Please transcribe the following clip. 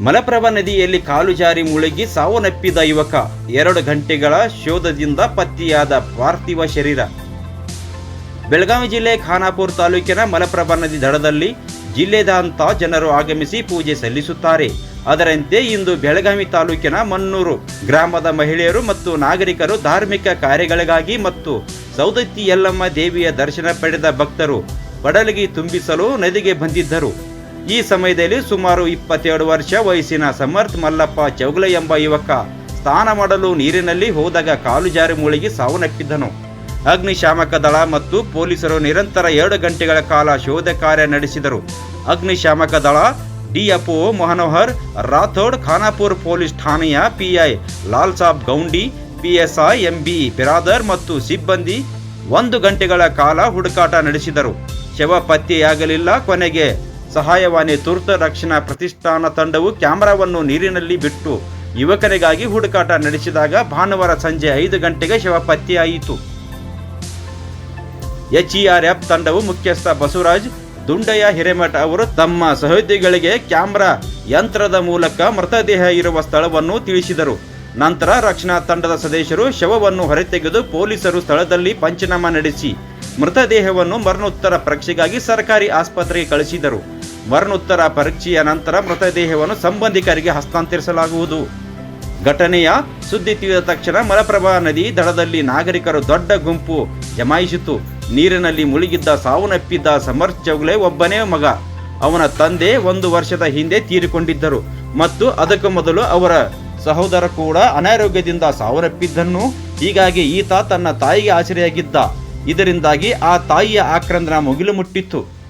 ಮಲಪ್ರಭಾ ನದಿಯಲ್ಲಿ ಕಾಲು ಜಾರಿ ಮುಳುಗಿ ಸಾವನ್ನಪ್ಪಿದ ಯುವಕ. ಎರಡು ಗಂಟೆಗಳ ಶೋಧದಿಂದ ಪತ್ತೆಯಾದ ಪಾರ್ಥಿವ ಶರೀರ. ಬೆಳಗಾವಿ ಜಿಲ್ಲೆ ಖಾನಾಪುರ ತಾಲೂಕಿನ ಮಲಪ್ರಭಾ ನದಿ ದಡದಲ್ಲಿ ಜಿಲ್ಲೆದಾಂತ ಜನರು ಆಗಮಿಸಿ ಪೂಜೆ ಸಲ್ಲಿಸುತ್ತಾರೆ. ಅದರಂತೆ ಇಂದು ಬೆಳಗಾವಿ ತಾಲೂಕಿನ ಮನ್ನೂರು ಗ್ರಾಮದ ಮಹಿಳೆಯರು ಮತ್ತು ನಾಗರಿಕರು ಧಾರ್ಮಿಕ ಕಾರ್ಯಗಳಿಗಾಗಿ ಮತ್ತು ಸೌದತ್ತಿ ಯಲ್ಲಮ್ಮ ದೇವಿಯ ದರ್ಶನ ಪಡೆದ ಭಕ್ತರು ಬಡಲಿಗೆ ತುಂಬಿಸಲು ನದಿಗೆ ಬಂದಿದ್ದರು. ಈ ಸಮಯದಲ್ಲಿ ಸುಮಾರು ಇಪ್ಪತ್ತೆರಡು ವರ್ಷ ವಯಸ್ಸಿನ ಸಮರ್ಥ್ ಮಲ್ಲಪ್ಪ ಚೌಗ್ಲೆ ಎಂಬ ಯುವಕ ಸ್ನಾನ ಮಾಡಲು ನೀರಿನಲ್ಲಿ ಹೋದಾಗ ಕಾಲು ಜಾರಿ ಮುಳುಗಿ ಸಾವನ್ನಪ್ಪಿದ್ದನು ಅಗ್ನಿಶಾಮಕ ದಳ ಮತ್ತು ಪೊಲೀಸರು ನಿರಂತರ ಎರಡು ಗಂಟೆಗಳ ಕಾಲ ಶೋಧ ಕಾರ್ಯ ನಡೆಸಿದರು. ಅಗ್ನಿಶಾಮಕ ದಳ ಡಿಎಫ್ಒ ಮನೋಹರ್, ರಾಥೋಡ್, ಖಾನಾಪುರ್ ಪೊಲೀಸ್ ಠಾಣೆಯ PI Lal Sab Goundi, PSI MB Biradar ಮತ್ತು ಸಿಬ್ಬಂದಿ ಒಂದು ಗಂಟೆಗಳ ಕಾಲ ಹುಡುಕಾಟ ನಡೆಸಿದರು. ಶವ ಪತ್ತೆಯಾಗಲಿಲ್ಲ, ಕೊನೆಗೆ ಸಹಾಯವಾಣಿ ತುರ್ತು ರಕ್ಷಣಾ ಪ್ರತಿಷ್ಠಾನ ತಂಡವು ಕ್ಯಾಮೆರಾವನ್ನು ನೀರಿನಲ್ಲಿ ಬಿಟ್ಟು ಯುವಕರಿಗಾಗಿ ಹುಡುಕಾಟ ನಡೆಸಿದಾಗ ಭಾನುವಾರ ಸಂಜೆ ಐದು ಗಂಟೆಗೆ ಶವ ಪತ್ತೆಯಾಯಿತು. ಎಚ್ಇಆರ್ಎಫ್ ತಂಡವು ಮುಖ್ಯಸ್ಥ ಬಸವರಾಜ್, ದುಂಡಯ್ಯ ಹಿರೇಮಠ ಅವರು ತಮ್ಮ ಸಹೋದ್ಯೋಗಿಗಳಿಗೆ ಕ್ಯಾಮ್ರಾ ಯಂತ್ರದ ಮೂಲಕ ಮೃತದೇಹ ಇರುವ ಸ್ಥಳವನ್ನು ತಿಳಿಸಿದರು. ನಂತರ ರಕ್ಷಣಾ ತಂಡದ ಸದಸ್ಯರು ಶವವನ್ನು ಹೊರತೆಗೆದು ಪೊಲೀಸರು ಸ್ಥಳದಲ್ಲಿ ಪಂಚನಾಮ ನಡೆಸಿ ಮೃತದೇಹವನ್ನು ಮರಣೋತ್ತರ ಪರೀಕ್ಷೆಗಾಗಿ ಸರ್ಕಾರಿ ಆಸ್ಪತ್ರೆಗೆ ಕಳಿಸಿದರು. ಮರಣೋತ್ತರ ಪರೀಕ್ಷೆಯ ನಂತರ ಮೃತದೇಹವನ್ನು ಸಂಬಂಧಿಕರಿಗೆ ಹಸ್ತಾಂತರಿಸಲಾಗುವುದು. ಘಟನೆಯ ಸುದ್ದಿ ತಿಳಿದ ತಕ್ಷಣ ಮಲಪ್ರಭಾ ನದಿ ದಡದಲ್ಲಿ ನಾಗರಿಕರು ದೊಡ್ಡ ಗುಂಪು ಜಮಾಯಿಸಿತು. ನೀರಿನಲ್ಲಿ ಮುಳುಗಿದ್ದ ಸಾವನ್ನಪ್ಪಿದ್ದ ಸಮರ್ಥ್ ಚೌಗ್ಲೆ ಒಬ್ಬನೇ ಮಗ. ಅವನ ತಂದೆ ಒಂದು ವರ್ಷದ ಹಿಂದೆ ತೀರಿಕೊಂಡಿದ್ದರು. ಮತ್ತು ಅದಕ್ಕೂ ಮೊದಲು ಅವರ ಸಹೋದರ ಕೂಡ ಅನಾರೋಗ್ಯದಿಂದ ಸಾವನ್ನಪ್ಪಿದ್ದನ್ನು ಹೀಗಾಗಿ ಈತ ತನ್ನ ತಾಯಿಗೆ ಆಶ್ರಯಾಗಿದ್ದ ಇದರಿಂದಾಗಿ ಆ ತಾಯಿಯ ಆಕ್ರಂದನ ಮುಗಿಲು ಮುಟ್ಟಿತ್ತು.